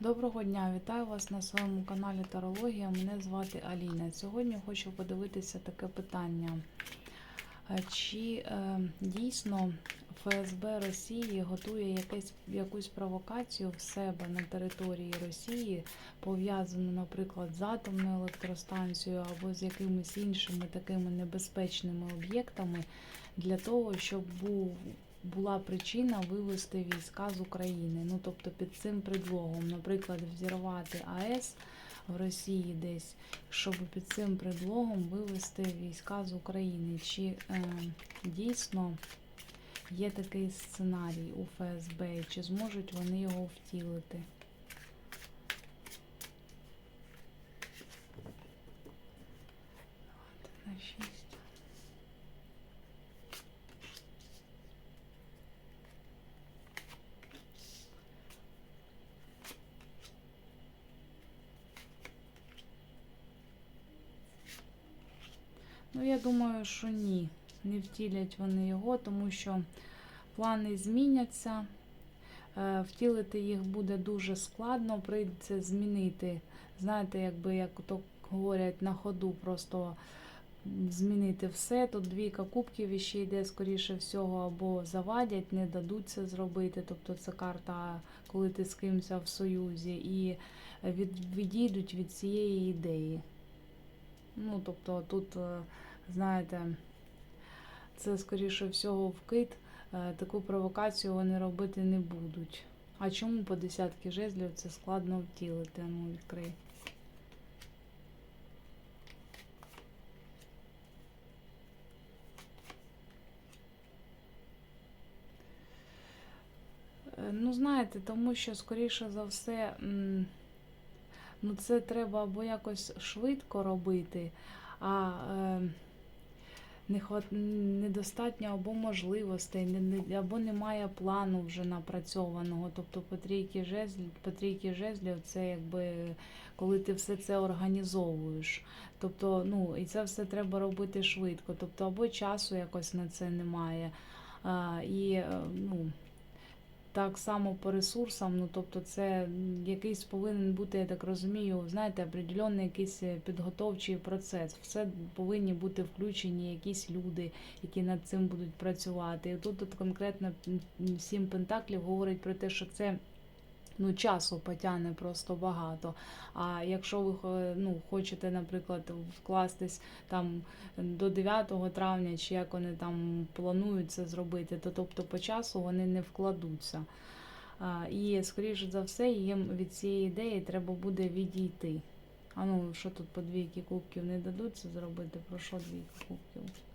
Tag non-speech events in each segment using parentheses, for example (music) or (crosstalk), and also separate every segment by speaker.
Speaker 1: Доброго дня, вітаю вас на своєму каналі Тарологія. Мене звати Аліна. Сьогодні хочу подивитися таке питання. Е, Чи е, дійсно ФСБ Росії готує якесь, якусь провокацію в себе на території Росії, пов'язану, наприклад, з атомною електростанцією або з якимись іншими такими небезпечними об'єктами, для того, щоб був була причина вивести війська з України. Ну тобто під цим предлогом, наприклад, взірвати АЕС в Росії десь, щоб під цим предлогом вивести війська з України. Чи е, дійсно є такий сценарій у ФСБ, чи зможуть вони його втілити? Давайте на шість. Ну, я думаю, що ні. Не втілять вони його, тому що плани зміняться. Е, Втілити їх буде дуже складно, прийдеться змінити. Знаєте, якби як то говорять на ходу, просто змінити все. Тут двійка кубків ще йде, скоріше всього, або завадять, не дадуть це зробити. Тобто це карта, коли ти з кимось в союзі, і від, відійдуть від цієї ідеї. Ну, тобто тут, е, знаєте, це, скоріше всього, вкид. Е, Таку провокацію вони робити не будуть. А чому по десятки жезлів це складно втілити? Ну, відкрий. Е, Ну, знаєте, тому що, скоріше за все, ну це треба або якось швидко робити, а е, недостатньо або можливостей, не- або немає плану вже напрацьованого. Тобто по трійки жезлів, по трійки жезлів це якби коли ти все це організовуєш. Тобто, ну, і це все треба робити швидко. Тобто, або часу якось на це немає. А, і е, ну, так само по ресурсам, ну тобто це якийсь повинен бути, я так розумію, знаєте, определенний якийсь е, підготовчий процес. Все повинні бути включені якісь люди, які над цим будуть працювати. І тут, тут конкретно сім пентаклів говорить про те, що це. Ну, часу потягне просто багато. А якщо ви ну, хочете, наприклад, вкластись там до 9 травня, чи як вони там планують це зробити, то тобто по часу вони не вкладуться. І, скоріше за все, їм від цієї ідеї треба буде відійти. А ну, що тут по двійки кубків не дадуть це зробити? Про що двійка кубків?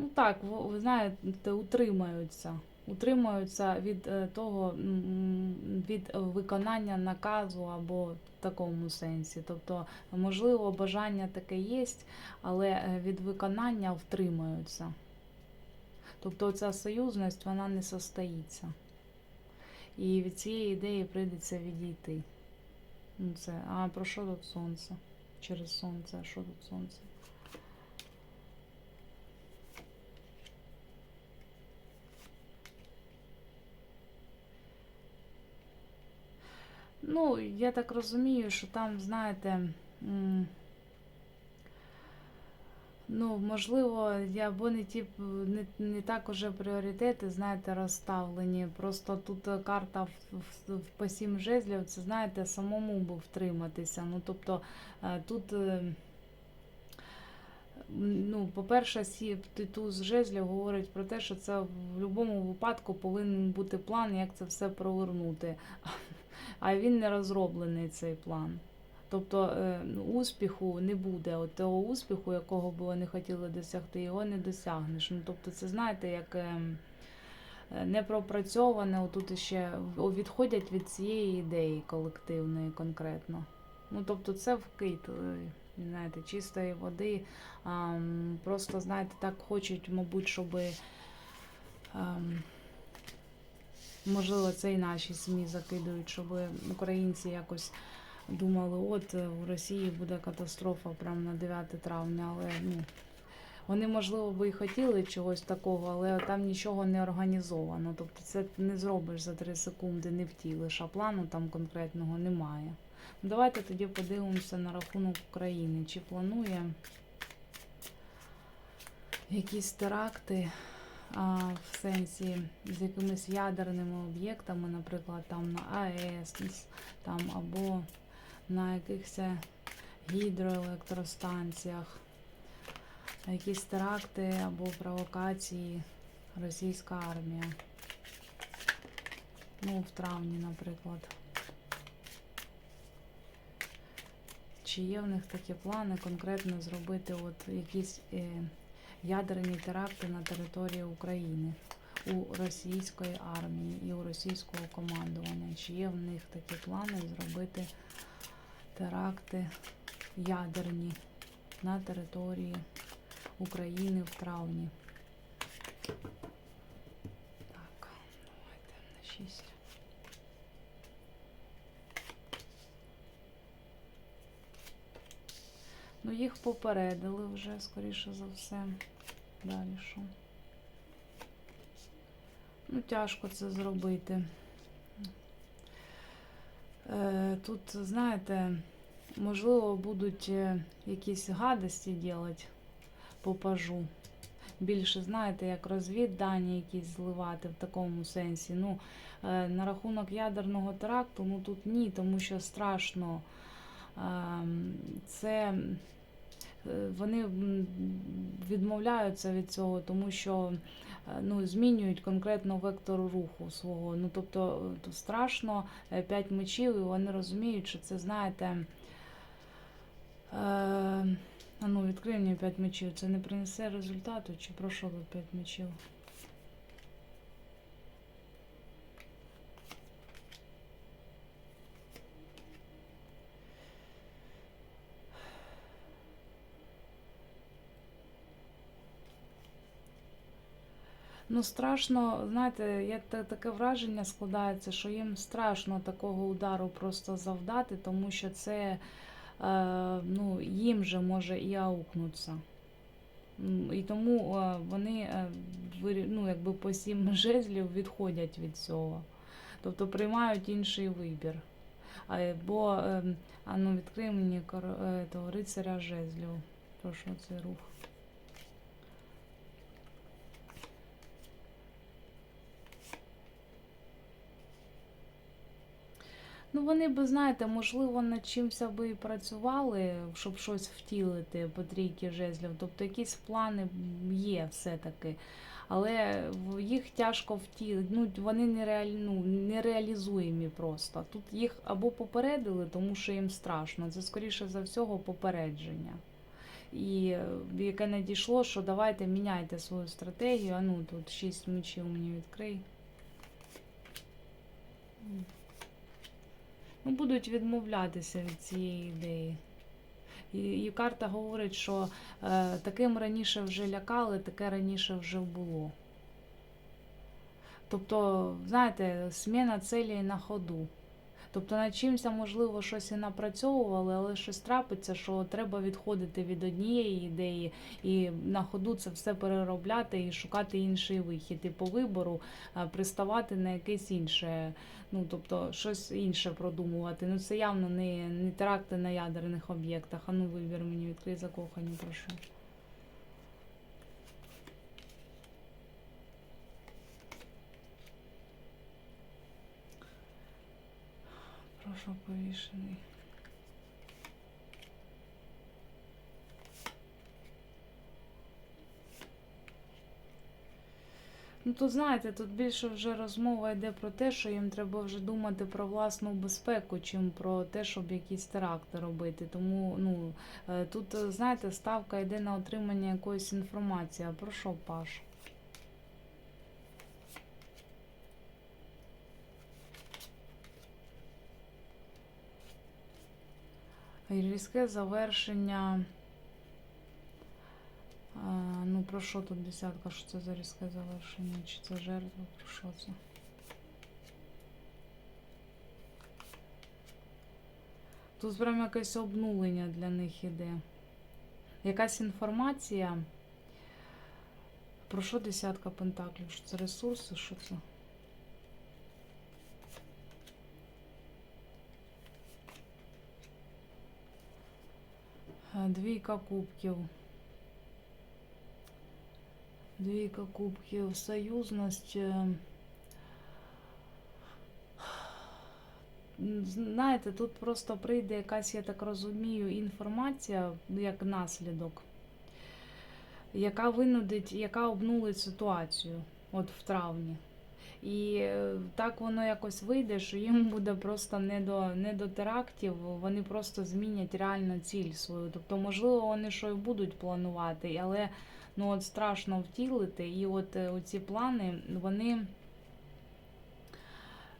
Speaker 1: Ну так, ви, знаєте, утримаються. Утримаються від е, того, від виконання наказу або в такому сенсі. Тобто, можливо, бажання таке є, але е, від виконання втримаються. Тобто ця союзність вона не состоїться. І від цієї ідеї прийдеться відійти. Ну, це, а про що тут сонце? Через сонце, що тут сонце? Ну, я так розумію, що там, знаєте, ну, можливо, я- або не ті, не, не так уже пріоритети, знаєте, розставлені. Просто тут карта в, в, в по сім жезлів, це, знаєте, самому би втриматися. Ну, тобто е, тут. е, Ну, по-перше, туз жезлів говорить про те, що це в будь-якому випадку повинен бути план, як це все провернути. А він не розроблений цей план. Тобто е, ну, успіху не буде. От того успіху, якого б вони хотіли досягти, його не досягнеш. Ну, тобто, це знаєте, як е, е, непропрацьоване, отут ще відходять від цієї ідеї колективної конкретно. Ну, тобто, це вкид, знаєте, чистої води. Просто, знаєте, так хочуть, мабуть, щоб. Можливо, це і наші СМІ закидують, щоб українці якось думали, от е, в Росії буде катастрофа прямо на 9 травня, але ну, Вони, можливо, би і хотіли чогось такого, але там нічого не організовано. Тобто це не зробиш за 3 секунди, не втілиш, а плану там конкретного немає. Давайте тоді подивимося на рахунок України. Чи планує якісь теракти в сенсі з якимись ядерними об'єктами, наприклад, там на АЕС, там або на якихось гідроелектростанціях, якісь теракти або провокації російська армія. Ну, в травні, наприклад. Чи є в них такі плани конкретно зробити от якісь е, ядерні теракти на території України у російської армії і у російського командування? Чи є в них такі плани зробити теракти ядерні на території України в травні? Так, давайте на 6. Ну, їх попередили вже, скоріше за все. Далі що? Ну, тяжко це зробити. Е, Тут, знаєте, можливо, будуть е, якісь гадості робити по пажу. Більше, знаєте, як розвіддані якісь зливати в такому сенсі. Ну, е, на рахунок ядерного теракту, ну тут ні, тому що страшно. Ем, Це вони відмовляються від цього, тому що е, ну, змінюють конкретно вектор руху свого. Ну, тобто е, то страшно е, п'ять мечів, і вони розуміють, що це, знаєте. Е, ну, відкрий мені 5 мечів. Це не принесе результату, чи про що 5 мечів? Ну, страшно, знаєте, є таке враження складається, що їм страшно такого удару просто завдати, тому що це е, ну, їм же може і аукнуться. М, І тому е, вони е, ну, якби по сім жезлів відходять від цього. Тобто приймають інший вибір. Бо, е, а ну, відкрий мені того, рицаря жезлів. Прошу цей рух. Ну, вони би, знаєте, можливо, над чимось би і працювали, щоб щось втілити по трійки жезлів. Тобто якісь плани є все-таки. Але їх тяжко втілити. Ну, вони нереаль... ну, нереалізуємі просто. Тут їх або попередили, тому що їм страшно. Це, скоріше за всього, попередження. І е, яке надійшло, що давайте міняйте свою стратегію. А ну тут шість мечів мені відкрий. Ну, будуть відмовлятися від цієї ідеї. І, і карта говорить, що е, таким раніше вже лякали, таке раніше вже було. Тобто, знаєте, зміна цілі на ходу. Тобто над чимся, можливо, щось і напрацьовували, але щось трапиться, що треба відходити від однієї ідеї і на ходу це все переробляти і шукати інший вихід. І по вибору е, приставати на якесь інше, ну тобто щось інше продумувати. Ну це явно не, не теракти на ядерних об'єктах. А ну вибір мені відкрий закохані, прошу. Прошу повішений. Ну, тут знаєте, тут більше вже розмова йде про те, що їм треба вже думати про власну безпеку, чим про те, щоб якісь теракти робити. Тому ну, е, тут, е, знаєте, ставка йде на отримання якоїсь інформації. А про що, Паш? Різке завершення. А, ну, про що тут десятка? Що це за різке завершення? Чи це жертва? Про що це? Тут прям якесь обнулення для них іде. Якась інформація Про що десятка пентаклів? Що це ресурси? Що це? Двійка кубків. Двійка кубків. Союзність. е, Знаєте, тут просто прийде якась, я так розумію, інформація як наслідок, яка винудить, яка обнулить ситуацію от в травні. І е, так воно якось вийде, що їм (laughs) буде просто не до, не до терактів, вони просто змінять реально ціль свою. Тобто, можливо, вони що і будуть планувати, але ну от страшно втілити. І от е, ці плани, вони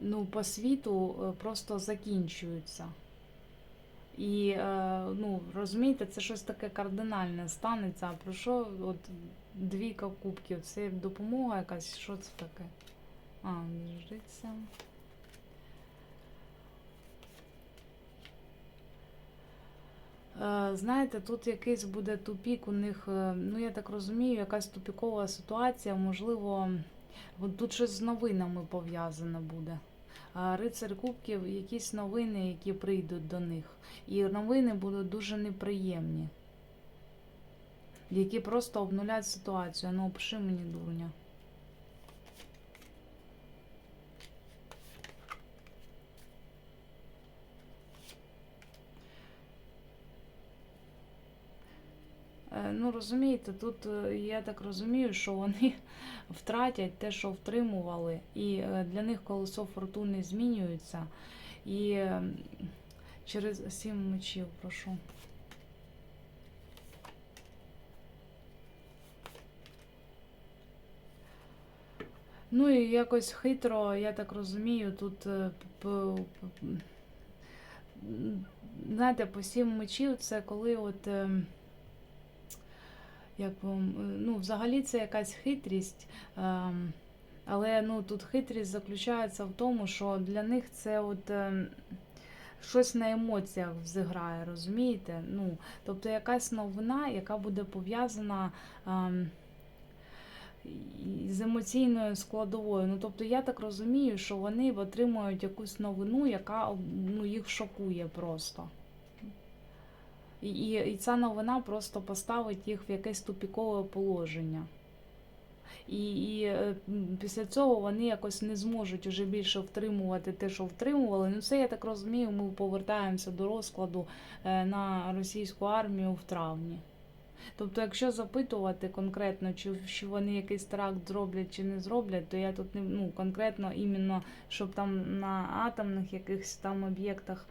Speaker 1: ну, по світу е, просто закінчуються. І ну, розумієте, це щось таке кардинальне станеться. А про що от двійка кубків? Це допомога якась? Що це таке? А, жриця. Е, Знаєте, тут якийсь буде тупік у них, е, ну я так розумію, якась тупікова ситуація, можливо, тут щось з новинами пов'язане буде. Рицар Кубків, якісь новини, які прийдуть до них. І новини будуть дуже неприємні, які просто обнулять ситуацію. Ну, опиши мені, дурня. Ну, розумієте, тут е, я так розумію, що вони (laughs) втратять те, що втримували, і е, для них колесо фортуни змінюється. І через сім мечів, прошу. Ну і якось хитро, я так розумію, тут е, знаєте, по сім мечів це коли от. Як е, ну, взагалі це якась хитрість. ем, Але ну, тут хитрість заключається в тому, що для них це от ем, щось на емоціях зіграє, розумієте? Ну, тобто якась новина, яка буде пов'язана ем, з емоційною складовою. Ну, тобто я так розумію, що вони отримують якусь новину, яка ну, їх шокує просто. І, і, ця новина просто поставить їх в якесь тупікове положення. І, і е, після цього вони якось не зможуть уже більше втримувати те, що втримували. Ну, це я так розумію, ми повертаємося до розкладу е, на російську армію в травні. Тобто, якщо запитувати конкретно, чи, чи вони якийсь теракт зроблять чи не зроблять, то я тут не ну, конкретно іменно, щоб там на атомних якихось там об'єктах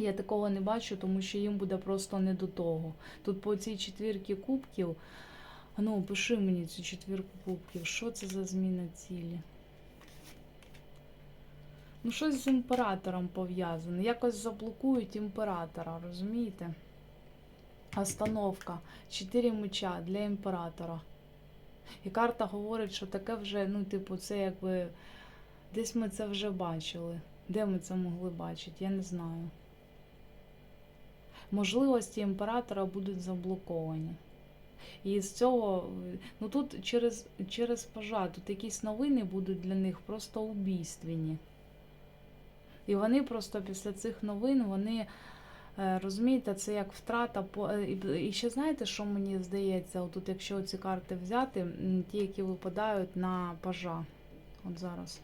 Speaker 1: я такого не бачу, тому що їм буде просто не до того. Тут по цій четвірці кубків, ну, пиши мені цю четвірку кубків, що це за зміна цілі? Ну, щось з імператором пов'язане. Якось заблокують імператора, розумієте? Остановка. Чотири меча для імператора. І карта говорить, що таке вже, ну, типу, це якби. Десь ми це вже бачили. Де ми це могли бачити? Я не знаю можливості імператора будуть заблоковані. І з цього, ну тут через, через пажа, тут якісь новини будуть для них просто убійственні. І вони просто після цих новин, вони, е, розумієте, це як втрата. е, і- ще знаєте, що мені здається, отут, якщо ці карти взяти, ті, які випадають на пажа. От зараз.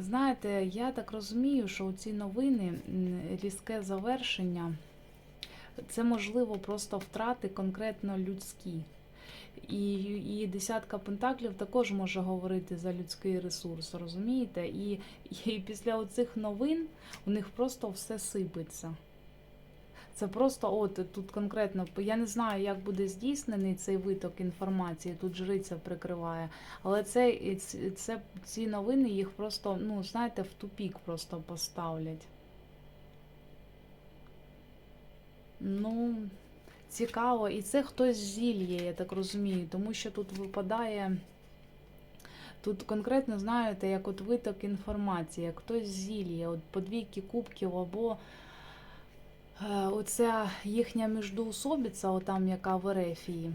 Speaker 1: Знаєте, я так розумію, що у ці новини, різке завершення, це можливо просто втрати конкретно людські. І, і десятка пентаклів також може говорити за людський ресурс, розумієте? І, і після оцих новин у них просто все сипеться. Це просто, от тут конкретно, я не знаю, як буде здійснений цей виток інформації, тут жриця прикриває, але це, це, ці новини їх просто, ну, знаєте, в тупік просто поставлять. Ну, цікаво. І це хтось зільє, я так розумію, тому що тут випадає. Тут конкретно, знаєте, як от виток інформації, як хтось зільє, от по двійки кубків або оця їхня міждоусобіця, отам, яка в Ерефії,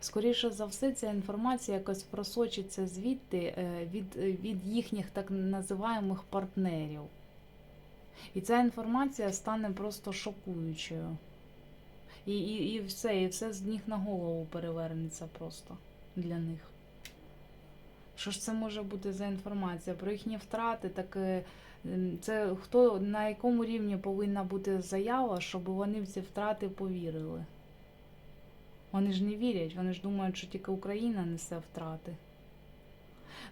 Speaker 1: скоріше за все, ця інформація якось просочиться звідти е, від, від їхніх так називаємих партнерів. І ця інформація стане просто шокуючою. І, і, і все, і все з ніг на голову перевернеться просто для них. Що ж це може бути за інформація? Про їхні втрати, так е, це хто на якому рівні повинна бути заява, щоб вони в ці втрати повірили? Вони ж не вірять, вони ж думають, що тільки Україна несе втрати.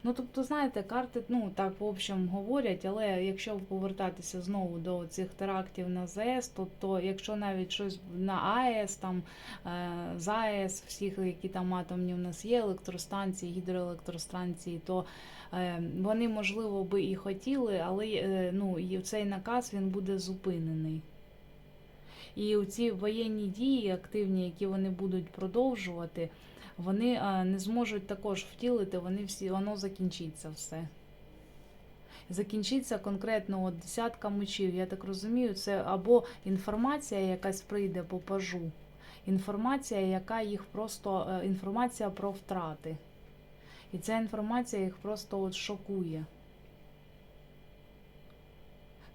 Speaker 1: Ну, тобто, знаєте, карти, ну так, в общем, говорять, але якщо повертатися знову до цих терактів на ЗАЕС, то, якщо навіть щось на АЕС, там е, з всіх, які там атомні у нас є, електростанції, гідроелектростанції, то е, вони, можливо, би і хотіли, але е, ну, цей наказ він буде зупинений. І ці воєнні дії активні, які вони будуть продовжувати, вони не зможуть також втілити, вони всі, воно закінчиться все. Закінчиться конкретно от десятка мечів. Я так розумію, це або інформація якась прийде по пажу, інформація, яка їх просто е, інформація про втрати. І ця інформація їх просто от шокує.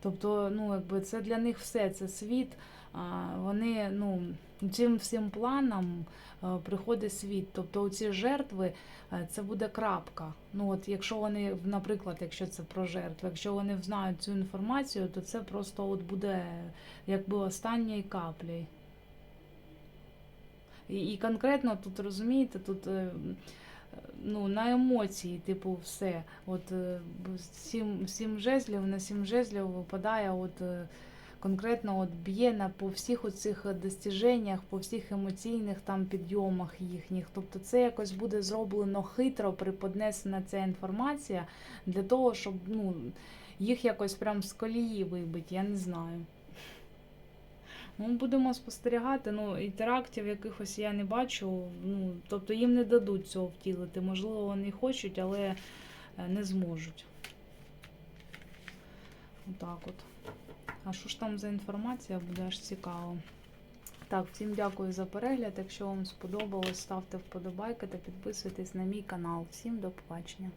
Speaker 1: Тобто, ну, якби це для них все, це світ. Вони, ну, цим всім планам е, приходить світ. Тобто ці жертви е, це буде крапка. Ну, от якщо вони, наприклад, якщо це про жертви, якщо вони знають цю інформацію, то це просто от буде якби останньою каплею. І, конкретно тут розумієте, тут е, ну, на емоції, типу, все. От сім, сім жезлів на сім жезлів випадає, от конкретно от б'є на по всіх оцих достіженнях, по всіх емоційних там підйомах їхніх. Тобто це якось буде зроблено хитро, приподнесена ця інформація для того, щоб ну, їх якось прям з колії вибити, я не знаю. Ну, будемо спостерігати. Ну, і терактів якихось я не бачу. Ну, тобто їм не дадуть цього втілити. Можливо, вони хочуть, але е, не зможуть. Отак от. А що ж там за інформація буде аж цікаво. Так, всім дякую за перегляд. Якщо вам сподобалось, ставте вподобайки та підписуйтесь на мій канал. Всім до побачення.